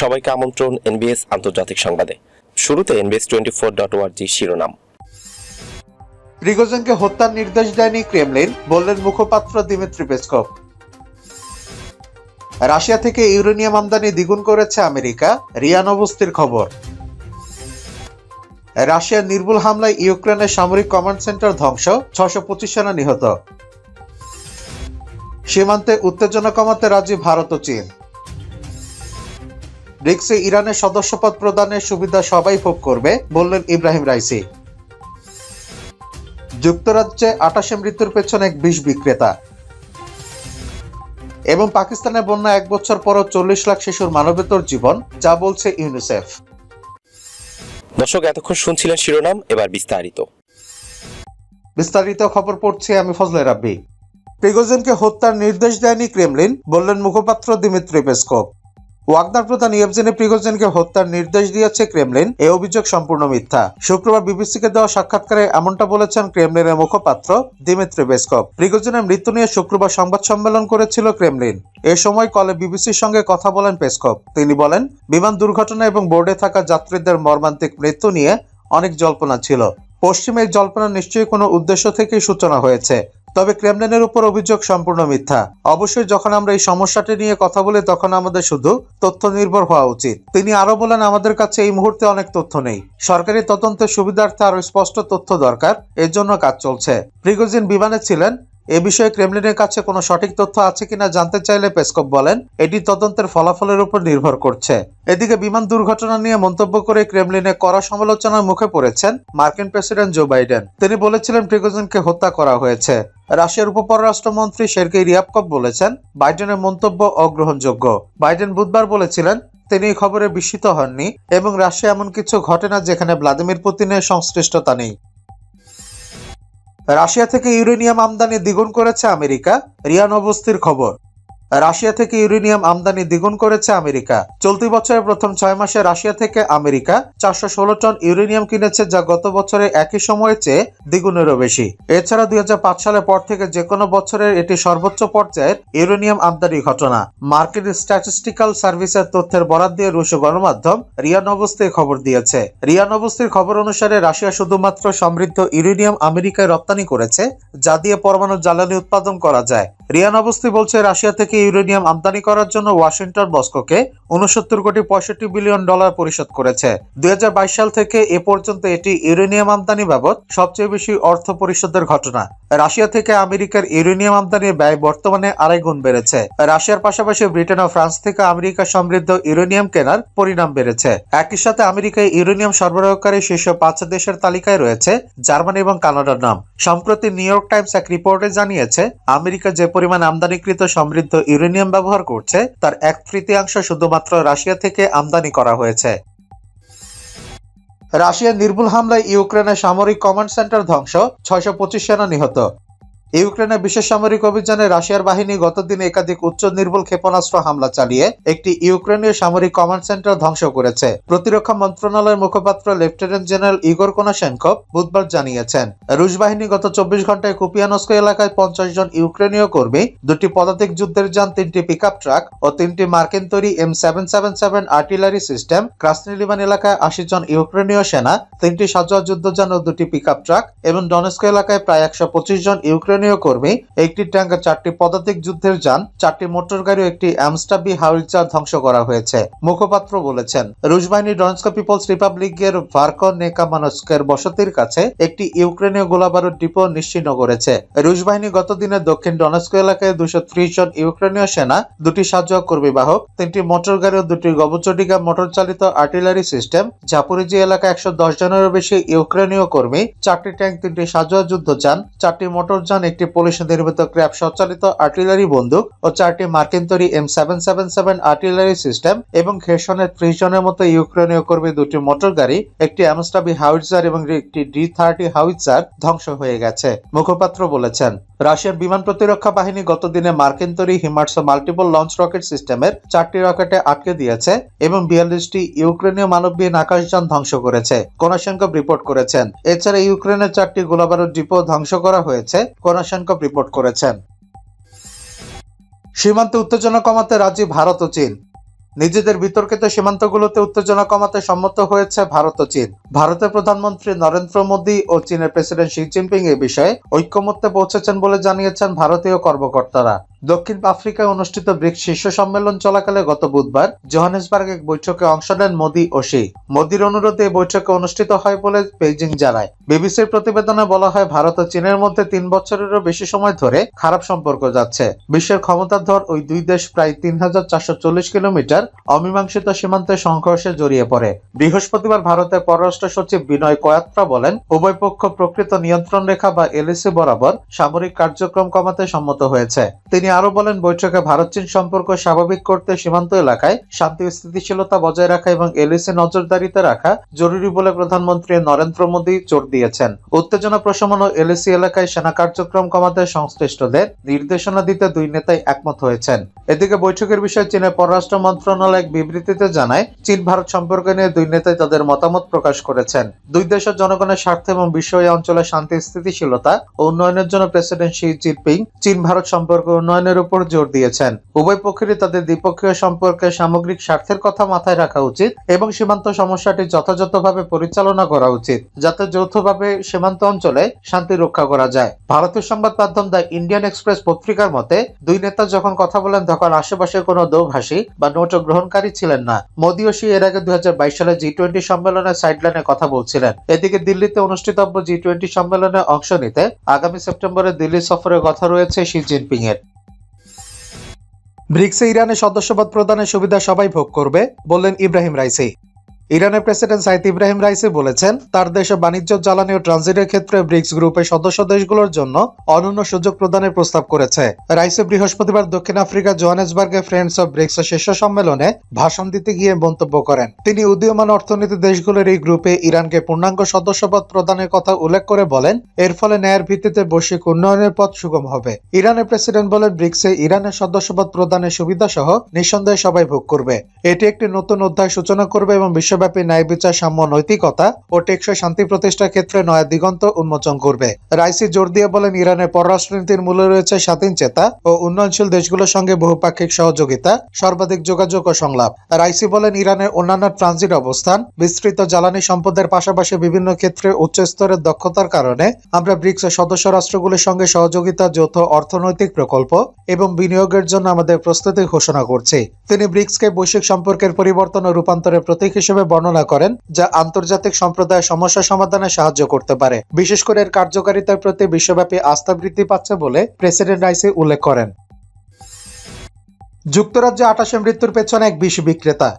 সবাইকে আমন্ত্রণ এনবিএস আন্তর্জাতিক সংবাদে। শুরুতে এনবিএস টোয়েন্টি ফোর ডট ওয়ার্জি শিরোনাম। প্রিগোজেনকে হত্যার নির্দেশ দেয়নি ক্রেমলিন, বললেন মুখপাত্র দিমিত্রি পেসকভ। রাশিয়া থেকে ইউরেনিয়াম আমদানি দ্বিগুণ করেছে আমেরিকা, রিয়ান অবস্থির খবর। রাশিয়ার নির্ভুল হামলায় ইউক্রেনের সামরিক কমান্ড সেন্টার ধ্বংস ছশো পঁচিশ সেনা নিহত। সীমান্তে উত্তেজনা কমাতে রাজি ভারত ও চীন। ব্রিক্সে ইরানের সদস্যপদ প্রদানের সুবিধা সবাই ভোগ করবে বললেন ইব্রাহিম রাইসি। যুক্তরাজ্যে আটাশে মৃত্যুর পেছনে এক বিষ বিক্রেতা। এবং পাকিস্তানের বন্যা এক বছর পরও চল্লিশ লাখ শিশুর মানবেতর জীবন যা বলছে ইউনিসেফ। দর্শক এতক্ষণ শুনছিলেন শিরোনাম এবার বিস্তারিত। বিস্তারিত খবর পড়ছি আমি ফজলে রাব্বি। প্রিগোজেনকে হত্যার নির্দেশ দেয়নি ক্রেমলিন বললেন মুখপাত্র দিমিত্রি পেসকভ। ওয়াগনার প্রধান ইয়েভজেনে প্রিগোজেনকে হত্যার নির্দেশ দিয়েছে ক্রেমলিন। এই অভিযোগ সম্পূর্ণ মিথ্যা। শুক্রবার বিবিসিকে দেওয়া সাক্ষাৎকারে এমনটা বলেছেন ক্রেমলিনের মুখপাত্র দিমিত্রি পেসকভ প্রিগোজেনের মৃত্যু নিয়ে শুক্রবার সংবাদ সম্মেলন করেছিল ক্রেমলিন। এ সময় কলে বিবিসির সঙ্গে কথা বলেন পেসকভ তিনি বলেন, বিমান দুর্ঘটনা এবং বোর্ডে থাকা যাত্রীদের মর্মান্তিক মৃত্যু নিয়ে অনেক জল্পনা ছিল। পশ্চিমে এই জল্পনা নিশ্চয়ই কোনো উদ্দেশ্য থেকেই সূচনা হয়েছে। তবে ক্রেমলিনের উপর অভিযোগ সম্পূর্ণ মিথ্যা। অবশ্যই যখন আমরা এই সমস্যাটি নিয়ে কথা বলি, তখন আমাদের শুধু তথ্য নির্ভর হওয়া উচিত। তিনি আরও বলেন, আমাদের কাছে এই মুহূর্তে অনেক তথ্য নেই। সরকারি তদন্তের সুবিধার্থে আরও স্পষ্ট তথ্য দরকার। এর জন্য কাজ চলছে। প্রিগোজিন বিমানে ছিলেন এ বিষয়ে ক্রেমলিনের কাছে কোনো সঠিক তথ্য আছে কিনা জানতে চাইলে পেসকপ বলেন। এটি তদন্তের ফলাফলের উপর নির্ভর করছে। এদিকে বিমান দুর্ঘটনা নিয়ে মন্তব্য করে ক্রেমলিনে কড়া সমালোচনার মুখে পড়েছেন মার্কিন প্রেসিডেন্ট জো বাইডেন। তিনি বলেছিলেন প্রিগোজেনকে হত্যা করা হয়েছে। রাশিয়ার উপপররাষ্ট্রমন্ত্রী সের্গেই রিয়াবকভ বলেছেন, বাইডেনের মন্তব্য অগ্রহণযোগ্য। বাইডেন বুধবার বলেছিলেন, তিনি খবরে বিস্মিত হননি এবং রাশিয়া এমন কিছু ঘটে না যেখানে ভ্লাদিমির পুতিনের সংশ্লিষ্টতা নেই। রাশিয়া থেকে ইউরেনিয়াম আমদানি দ্বিগুণ করেছে আমেরিকা। রিয়ান অবস্থির খবর। রাশিয়া থেকে ইউরেনিয়াম আমদানি দ্বিগুণ করেছে আমেরিকা। চলতি বছরের প্রথম ছয় মাসে রাশিয়া থেকে আমেরিকা চারশো ষোলো টন ইউরেনিয়াম কিনেছে, যা গত বছরের একই সময়ের চেয়ে দ্বিগুণেরও বেশি। এছাড়া দুই হাজার পাঁচ সালের পর থেকে যে কোনো বছরের এটি সর্বোচ্চ পর্যায়ের ইউরেনিয়াম আমদানি ঘটনা। মার্কিন স্ট্যাটিস্টিক্যাল সার্ভিসের তথ্যের বরাদ দিয়ে রুশ গণমাধ্যম রিয়ান অবস্থির খবর দিয়েছে। রিয়ান অবস্থির খবর অনুসারে রাশিয়া শুধুমাত্র সমৃদ্ধ ইউরেনিয়াম আমেরিকায় রপ্তানি করেছে, যা দিয়ে পরমাণু জ্বালানি উৎপাদন করা যায়। রিয়ান অবস্থি বলছে, রাশিয়া থেকে ইউরেনিয়াম আমদানি করার জন্য ওয়াশিংটন মস্কোকে উনসত্তর কোটি পঁয়ষট্টি বিলিয়ন ডলার পরিশোধ করেছে। দুই সাল থেকে এ পর্যন্ত এটি ইউরেনিয়াম আমদানি বাবদ সবচেয়ে বেশি অর্থ পরিশোধের ঘটনা। রাশিয়া থেকে আমেরিকার ইউরেনিয়াম আমদানির ব্যয় বর্তমানে আড়াই গুণ বেড়েছে। রাশিয়ার পাশাপাশি ব্রিটেন ও ফ্রান্স থেকে আমেরিকা সমৃদ্ধ ইউরেনিয়াম কেনার পরিণাম বেড়েছে। একই সাথে আমেরিকায় ইউরেনিয়াম সরবরাহকারী শীর্ষ পাঁচ দেশের তালিকায় রয়েছে জার্মানি এবং কানাডার নাম। সম্প্রতি নিউ ইয়র্ক টাইমস এক রিপোর্টে জানিয়েছে, আমেরিকা যে পরিমাণ আমদানিকৃত সমৃদ্ধ ইউরেনিয়াম ব্যবহার করছে, তার এক তৃতীয়াংশ শুধুমাত্র রাশিয়া থেকে আমদানি করা হয়েছে। রাশিয়ার নির্ভুল হামলায় ইউক্রেনের সামরিক কমান্ড সেন্টার ধ্বংস, ছয়শো পঁচিশ সেনা নিহত। ইউক্রেনের বিশেষ সামরিক অভিযানে রাশিয়ার বাহিনী গতদিন একাধিক উচ্চ নির্ভুল ক্ষেপণাস্ত্র হামলা চালিয়ে একটি ইউক্রেনীয় সামরিক কমান্ড সেন্টার ধ্বংস করেছে। প্রতিরক্ষা মন্ত্রণালয়ের মুখপাত্র লেফটেন্যান্ট জেনারেল ইগোর কোনাশেনকভ বুধবার জানিয়েছেন, রুশ বাহিনী গত চব্বিশ ঘন্টায় কুপিয়ানস্ক এলাকায় পঞ্চাশ জন ইউক্রেনীয় কর্মী, দুটি পদাতিক যুদ্ধের যান, তিনটি পিকআপ ট্রাক ও তিনটি মার্কিন তৈরি M seven seven seven artillery system Krasny Lyman এলাকায় আশি জন ইউক্রেনীয় সেনা, তিনটি সাজোয়া যুদ্ধযান ও দুটি পিকআপ ট্রাক এবং ডনেস্ক এলাকায় প্রায় একশো পঁচিশ জন ইউক্রেনীয় কর্মী, একটি ট্যাঙ্কার চারটি পদাতিক যুদ্ধের যান, চারটি মোটর গাড়ি ও একটি অ্যামস্টাবি হাউলচার ধ্বংস করা হয়েছে, মুখপাত্র বলেছেন। রুশ বাহিনী ডনেস্ক পিপলস রিপাবলিকের ভার্কন নেকামানস্কের বসতির কাছে একটি ইউক্রেনীয় গোলাবারুদ ডিপো নিশ্চিহ্ন করেছে। রুশ বাহিনী গতদিনে দক্ষিণ ডনেস্ক এলাকায় দুশো জন ইউক্রেনীয় সেনা, দুটি সাহায্য কর্মী বাহক তিনটি মোটর গাড়ি ও দুটি গবচটিকা মোটর চালিত আর্টিলারি সিস্টেম, ঝাপুরিজি এলাকায় একশো দশ জনেরও বেশি ইউক্রেনীয় কর্মী, চারটি ট্যাঙ্ক, তিনটি সাজোয়া যুদ্ধযান, চারটি মোটর যান একটি পুলিশ নির্মিত ক্র্যাপ সঞ্চালিত আর্টিলারি বন্দুক ও চারটি মার্কিন তৈরি M seven seven seven artillery system এবং খেসনের ত্রিশ জনের মতো ইউক্রেনীয় কর্মী দুটি মোটর গাড়ি, একটি অ্যামস্টাবি হাউইটজার এবং একটি ডি থার্টি হাউইটজার ধ্বংস হয়ে গেছে, মুখপাত্র বলেছেন। রাশিয়ার বিমান প্রতিরক্ষা বাহিনী গতদিনে মার্কিন তৈরি হিমার্স মাল্টিপল লঞ্চ রকেট সিস্টেমের চারটি রকেটে আটকে দিয়েছে এবং বিয়াল্লিশটি ইউক্রেনীয় মানববিহীন আকাশযান ধ্বংস করেছে কোনাশেনকভ রিপোর্ট করেছেন। এছাড়া ইউক্রেনের চারটি গোলাবারুদ ডিপো ধ্বংস করা হয়েছে কোনাশেনকভ রিপোর্ট করেছেন। সীমান্তে উত্তেজনা কমাতে রাজি ভারত ও চীন। নিজেদের বিতর্কিত সীমান্তগুলোতে উত্তেজনা কমাতে সম্মত হয়েছে ভারত ও চীন। ভারতের প্রধানমন্ত্রী নরেন্দ্র মোদী ও চীনের প্রেসিডেন্ট শি জিনপিং এ বিষয়ে ঐক্যমত্যে পৌঁছেছেন বলে জানিয়েছেন ভারতীয় কর্মকর্তারা। দক্ষিণ আফ্রিকায় অনুষ্ঠিত ব্রিক্স শীর্ষ সম্মেলন চলাকালে গত বুধবার জোহানেসবার্গ এক বৈঠকে অংশ নেন মোদী ও শি। মোদীর অনুরোধে এই বৈঠকে অনুষ্ঠিত হয় বলে বেইজিং জানায়। বিবিসির প্রতিবেদনে বলা হয়, ভারত ও চীনের মধ্যে তিন বছরেরও বেশি সময় ধরে খারাপ সম্পর্ক যাচ্ছে। বিশ্বের ক্ষমতাধর ওই দুই দেশ প্রায় তিন হাজার চারশো চল্লিশ কিলোমিটার অমীমাংসিত সীমান্তে সংঘর্ষে জড়িয়ে পড়ে। বৃহস্পতিবার ভারতের পররাষ্ট্র সচিব বিনয় কয়াত্রা বলেন, উভয় পক্ষ প্রকৃত নিয়ন্ত্রণ রেখা বা এলএসি বরাবর সামরিক কার্যক্রম কমাতে সম্মত হয়েছে। তিনি আরও বলেন, বৈঠকে ভারত চীন সম্পর্ক স্বাভাবিক করতে সীমান্ত এলাকায় শান্তি স্থিতিশীলতা বজায় রাখা এবং এলএসি নজরদারিতে রাখা জরুরি বলে প্রধানমন্ত্রী নরেন্দ্র মোদী জোর দিয়েছেন। উত্তেজনা প্রশমন ও এলএসি এলাকায় সেনা কার্যক্রম কমাতে সংশ্লিষ্টদের নির্দেশনা দিতে দুই নেতাই একমত হয়েছেন। এদিকে বৈঠকের বিষয়ে চীনের পররাষ্ট্র মন্ত্রণালয় এক বিবৃতিতে জানায়, চীন ভারত সম্পর্ক নিয়ে দুই নেতাই তাদের মতামত প্রকাশ করেছেন। দুই দেশের জনগণের স্বার্থ এবং বিশ্ব এই অঞ্চলে শান্তি স্থিতিশীলতা ও উন্নয়নের জন্য প্রেসিডেন্ট শি জিনপিং, চীন ভারত সম্পর্ক উন্নয়নের উপর জোর দিয়েছেন। উভয় পক্ষেরই তাদের দ্বিপক্ষীয় সম্পর্কে সামগ্রিক স্বার্থের কথা মাথায় রাখা উচিত এবং সীমান্ত সমস্যাটি যথাযথভাবে পরিচালনা করা উচিত, যাতে যৌথভাবে সীমান্ত অঞ্চলে শান্তি রক্ষা করা যায়। ভারতীয় সংবাদ মাধ্যম দ্য ইন্ডিয়ান এক্সপ্রেস পত্রিকার মতে, দুই নেতা যখন কথা বলেন তখন আশেপাশে কোনো দৌভাষী বা নোট গ্রহণকারী ছিলেন না। মোদী ও শি এর আগে দুই হাজার বাইশ সালে জি টোয়েন্টি সম্মেলনে সাইডলাইনে কথা বলছিলেন। এদিকে দিল্লিতে অনুষ্ঠিতব্য জি টোয়েন্টি সম্মেলনে অংশ নিতে আগামী সেপ্টেম্বরে দিল্লি সফরের কথা রয়েছে শি জিনপিং এর ব্রিক্সে ইরানের সদস্যপদ প্রদানের সুবিধা সবাই ভোগ করবে বললেন ইব্রাহিম রাইসি। ইরানের প্রেসিডেন্ট সাইদ ইব্রাহিম রাইসি বলেছেন, তার দেশে বাণিজ্য, জ্বালানি ও ট্রানজিটের ক্ষেত্রে ব্রিক্স গ্রুপের সদস্য দেশগুলোর জন্য অনন্য সুযোগ প্রদানের প্রস্তাব করেছে। রাইসি বৃহস্পতিবার দক্ষিণ আফ্রিকা জোহানেসবার্গে ফ্রেন্ডস অব ব্রিক্স শীর্ষ সম্মেলনে ভাষণ দিতে গিয়ে মন্তব্য করেন। তিনি উদীয়মান অর্থনীতি দেশগুলোর এই গ্রুপে ইরানকে পূর্ণাঙ্গ সদস্যপদ প্রদানের কথা উল্লেখ করে বলেন, এর ফলে ন্যায়ের ভিত্তিতে বৈশ্বিক উন্নয়নের পথ সুগম হবে। ইরানের প্রেসিডেন্ট বলেন, ব্রিক্সে ইরানের সদস্যপদ প্রদানের সুবিধা সহ নিঃসন্দেহে সবাই ভোগ করবে। এটি একটি নতুন অধ্যায় সূচনা করবে এবং বিশ্বব্যাপী ন্যায় বিচার, সাম্য, নৈতিকতা ও টেকসই শান্তি প্রতিষ্ঠার ক্ষেত্রে নয়া দিগন্ত উন্মোচন করবে। রাইসি জোর দিয়ে বলেন, ইরানের পররাষ্ট্রনীতির মূলে রয়েছে স্বাধীন চেতা ও উন্নয়নশীল দেশগুলোর সঙ্গে বহুপাক্ষিক সহযোগিতা, সর্বাধিক যোগাযোগ ও সংলাপ। রাইসি বলেন, ইরানের অন্যান্য ট্রানজিট অবস্থান, বিস্তৃত জ্বালানি সম্পদের পাশাপাশি বিভিন্ন ক্ষেত্রে উচ্চ স্তরের দক্ষতার কারণে আমরা ব্রিক্সের সদস্য রাষ্ট্রগুলির সঙ্গে সহযোগিতা, যৌথ অর্থনৈতিক প্রকল্প এবং বিনিয়োগের জন্য আমাদের প্রস্তুতি ঘোষণা করছি। তিনি ব্রিক্সকে বৈশ্বিক সম্পর্কের পরিবর্তন ও রূপান্তরের প্রতীক হিসেবে বর্ণনা করেন, যা আন্তর্জাতিক সম্প্রদায়ের সমস্যা সমাধানে সাহায্য করতে পারে। বিশেষ করে এর কার্যকারিতার প্রতি বিশ্বব্যাপী আস্থা বৃদ্ধি পাচ্ছে বলে প্রেসিডেন্ট রাইসি উল্লেখ করেন। যুক্তরাজ্যে আটাশে মৃত্যুর পেছনে এক বিষ বিক্রেতা।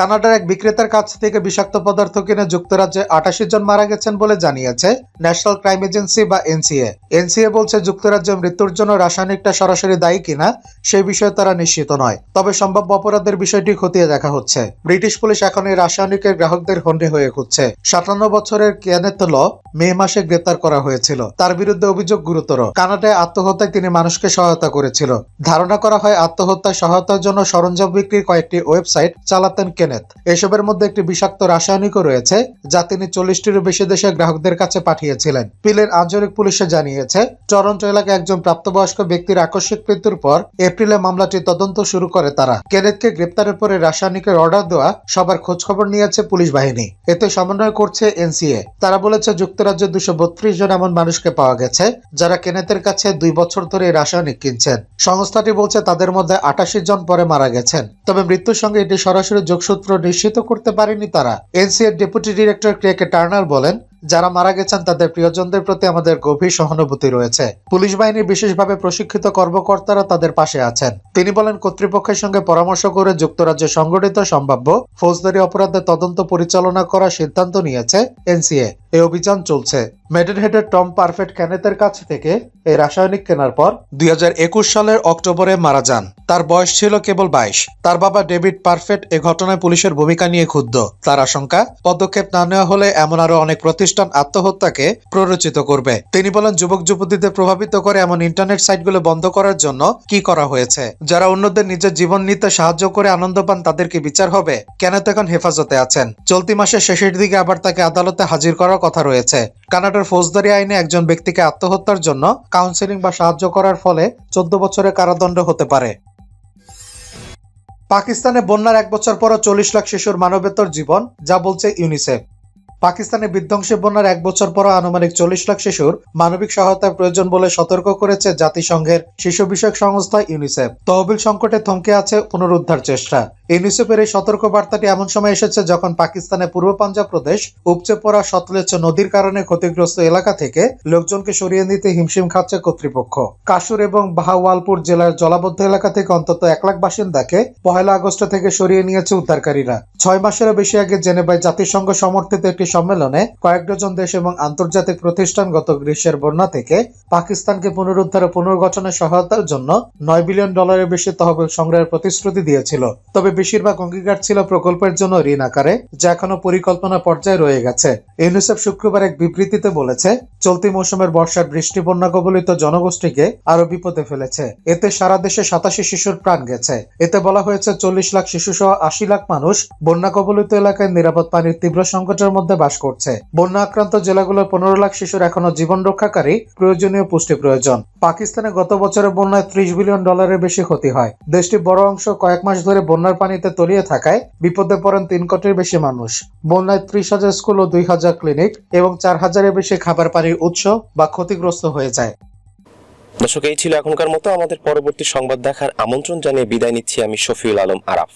কানাডার এক বিক্রেতার কাছ থেকে বিষাক্ত পদার্থ কিনে যুক্তরাজ্যে আটাশি জন মারা গেছেন বলে জানিয়েছে ন্যাশনাল ক্রাইম এজেন্সি বা এনসিএ। এনসিএ বলছে, যুক্তরাজ্যে মৃত্যুর জন্য রাসায়নিকটা সরাসরি দায়ী কিনা সেই বিষয়ে তারা নিশ্চিত নয়। তবে সম্ভাব্য অপরাধের বিষয়টি খতিয়ে দেখা হচ্ছে। ব্রিটিশ পুলিশ এখন এই রাসায়নিকের গ্রাহকদের হন্ডে হয়ে খুঁজছে। সাতান্ন বছরের কেনেথ ল মে মাসে গ্রেপ্তার করা হয়েছিল। তার বিরুদ্ধে অভিযোগ গুরুতর। কানাডায় আত্মহত্যায় তিনি মানুষকে সহায়তা করেছিল। ধারণা করা হয় আত্মহত্যায় সহায়তার জন্য সরঞ্জাম বিক্রির কয়েকটি ওয়েবসাইট চালাতেন কেনেথ। এসবের মধ্যে একটি বিষাক্ত রাসায়নিকও রয়েছে, যা তিনি চল্লিশটিরও বেশি দেশের গ্রাহকদের কাছে পাঠিয়েছিলেন। পিলের আঞ্চলিক পুলিশে জানিয়েছে, টরন্টো এলাকায় একজন প্রাপ্তবয়স্ক ব্যক্তির আকস্মিক মৃত্যুর পর এপ্রিলে মামলাটি তদন্ত শুরু করে তারা। কেনেথকে গ্রেপ্তারের পরে রাসায়নিকের অর্ডার দেওয়া সবার খোঁজখবর নিয়েছে পুলিশ বাহিনী। এতে সমন্বয় করছে এনসিএ। তারা বলেছে যুক্তরাজ্যে দুশো বত্রিশ জন এমন মানুষকে পাওয়া গেছে যারা কেনেতের কাছে দুই বছর ধরে রাসায়নিক কিনছেন। সংস্থাটি বলছে তাদের মধ্যে আটাশি জন পরে মারা গেছেন। তবে মৃত্যুর সঙ্গে এটি সরাসরি যোগসূত্র নিশ্চিত করতে পারেনি তারা। এনসিএর ডেপুটি ডিরেক্টর ক্রেকে টার্নার বলেন যারা মারা গেছেন, তাদের প্রিয়জনদের প্রতি আমাদের গভীর সহানুভূতি রয়েছে। পুলিশ বাহিনীর বিশেষভাবে প্রশিক্ষিত কর্মকর্তারা তাদের পাশে আছেন। তিনি বলেন, কর্তৃপক্ষের সঙ্গে পরামর্শ করে যুক্তরাজ্যে সংগঠিত সম্ভাব্য ফৌজদারি অপরাধের তদন্ত পরিচালনা করার সিদ্ধান্ত নিয়েছে এনসিএ। এ অভিযান চলছে। মেডেনহেডের টম পারফেক্ট ক্যানেতের কাছ থেকে এই রাসায়নিক কেনার পর দুই সালের অক্টোবরে মারা যান। তার বয়স ছিল কেবল বাইশ। তার বাবা ডেভিড পারফেক্ট এ ঘটনায় পুলিশের ভূমিকা নিয়ে ক্ষুব্ধ। তার আশঙ্কা, পদক্ষেপ না নেওয়া হলে এমন আরও অনেক প্রতিষ্ঠান আত্মহত্যাকে প্ররোচিত করবে। তিনি বলেন, যুবক যুবতীদের প্রভাবিত করে এমন ইন্টারনেট সাইটগুলো বন্ধ করার জন্য কি করা হয়েছে? যারা অন্যদের নিজের জীবন নিতে সাহায্য করে আনন্দ পান তাদেরকে বিচার হবে? কেন এখন হেফাজতে আছেন। চলতি মাসের শেষের দিকে আবার তাকে আদালতে হাজির করার কথা রয়েছে। কানাডার ফৌজদারি আইনে একজন ব্যক্তিকে আত্মহত্যার জন্য কাউন্সেলিং বা সাহায্য করার ফলে চোদ্দ বছরের কারাদণ্ড হতে পারে। পাকিস্তানে বন্যার এক বছর পরও চল্লিশ লাখ শিশুর মানবেতর জীবন, যা বলছে ইউনিসেফ। পাকিস্তানে বিধ্বংসী বন্যার এক বছর পর আনুমানিক চল্লিশ লাখ শিশুর মানবিক সহায়তার প্রয়োজন বলে সতর্ক করেছে জাতিসংঘের শিশু বিষয়ক সংস্থা ইউনিসেফ। তহবিল সংকটে থমকে আছে পুনরুদ্ধার চেষ্টা। ইউনিসেফের এই সতর্ক বার্তাটি এমন সময় এসেছে যখন পাকিস্তানের পূর্ব পাঞ্জাব প্রদেশ উপচে পড়া সতলেজ নদীর কারণে ক্ষতিগ্রস্ত এলাকা থেকে লোকজনকে সরিয়ে নিতে হিমশিম খাচ্ছে কর্তৃপক্ষ। কাসুর এবং বাহাওয়ালপুর জেলার জলাবদ্ধ এলাকা থেকে অন্তত এক লাখ বাসিন্দাকে পহেলা আগস্ট থেকে সরিয়ে নিয়েছে উদ্ধারকারীরা। ছয় মাসেরও বেশি আগে জেনেভায় জাতিসংঘ সমর্থিত একটি সম্মেলনে কয়েক ডজন দেশ এবং আন্তর্জাতিক প্রতিষ্ঠান গত গ্রীষ্মের বন্যা থেকে পাকিস্তানকে পুনরুদ্ধার ও পুনর্গঠনের সহায়তার জন্য নয় বিলিয়ন ডলারের বেশি তহবিল সংগ্রহের প্রতিশ্রুতি দিয়েছিল। তবে বেশিরভাগ অঙ্গীকার ছিল প্রকল্পের জন্য ঋণ আকারে, যা এখনও পরিকল্পনা পর্যায়ে রয়ে গেছে। ইউনিসেফ শুক্রবার এক বিবৃতিতে বলেছে, চলতি মৌসুমের বর্ষার বৃষ্টি বন্যা কবলিত জনগোষ্ঠীকে আরও বিপদে ফেলেছে। এতে সারা দেশে সাতাশি শিশুর প্রাণ গেছে। এতে বলা হয়েছে, চল্লিশ লাখ শিশু সহ আশি লাখ মানুষ বন্যা কবলিত এলাকায় নিরাপদ পানির তীব্র সংকটের মধ্যে বাস করছে। বন্যা আক্রান্ত জেলাগুলোর পনেরো লাখ শিশুর এখনও জীবন রক্ষাকারী প্রয়োজনীয় পুষ্টি প্রয়োজন। পাকিস্তানে গত বছরের বন্যায় ত্রিশ বিলিয়ন ডলারের বেশি ক্ষতি হয়। দেশটির বড় অংশ কয়েক মাস ধরে বন্যার পানিতে তলিয়ে থাকায় বিপদে পড়েন তিন কোটির বেশি মানুষ। বন্যায় ত্রিশ হাজার স্কুল ও দুই হাজার ক্লিনিক এবং চার হাজারের বেশি খাবার পানির উৎস বা ক্ষতিগ্রস্ত হয়ে যায়। দর্শক, এই ছিল এখনকার মতো। আমাদের পরবর্তী সংবাদ দেখার আমন্ত্রণ জানিয়ে বিদায় নিচ্ছি আমি শফিউল আলম আরাফ।